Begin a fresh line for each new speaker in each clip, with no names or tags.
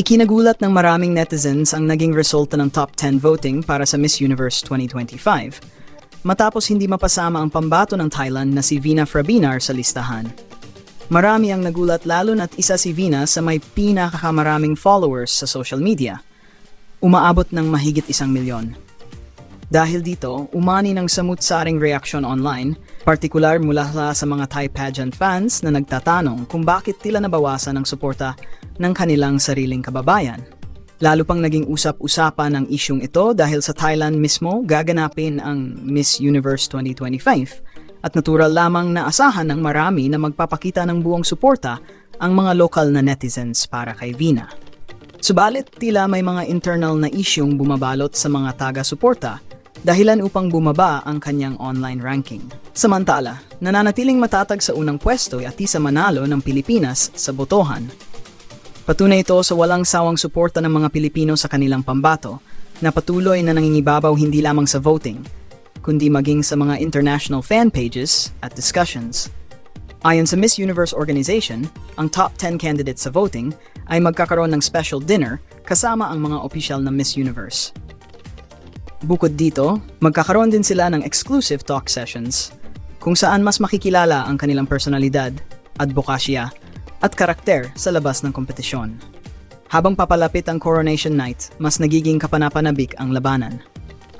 Ikinagulat ng maraming netizens ang naging resulta ng top 10 voting para sa Miss Universe 2025, matapos hindi mapasama ang pambato ng Thailand na si Vina Frabinar sa listahan. Marami ang nagulat lalo na't isa si Vina sa may pinakakamaraming followers sa social media. Umaabot ng mahigit isang milyon. Dahil dito, umani ng samut-saring reaksyon online, partikular mula sa mga Thai pageant fans na nagtatanong kung bakit tila nabawasan ang suporta ng kanilang sariling kababayan. Lalo pang naging usap-usapan ang isyong ito dahil sa Thailand mismo gaganapin ang Miss Universe 2025 at natural lamang na asahan ng marami na magpapakita ng buong suporta ang mga lokal na netizens para kay Vina. Subalit tila may mga internal na isyong bumabalot sa mga taga-suporta dahilan upang bumaba ang kanyang online ranking. Samantala, nananatiling matatag sa unang pwesto at isa manalo ng Pilipinas sa botohan. Patunay ito sa walang sawang suporta ng mga Pilipino sa kanilang pambato na patuloy na nangingibabaw hindi lamang sa voting, kundi maging sa mga international fan pages at discussions. Ayon sa Miss Universe organization, ang top 10 candidates sa voting ay magkakaroon ng special dinner kasama ang mga opisyal na Miss Universe. Bukod dito, magkakaroon din sila ng exclusive talk sessions kung saan mas makikilala ang kanilang personalidad, advokasya, at karakter sa labas ng kompetisyon. Habang papalapit ang coronation night, mas nagiging kapanapanabik ang labanan.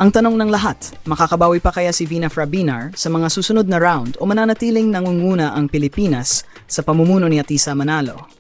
Ang tanong ng lahat, makakabawi pa kaya si Vina Frabinar sa mga susunod na round o mananatiling nangunguna ang Pilipinas sa pamumuno ni Atisa Manalo?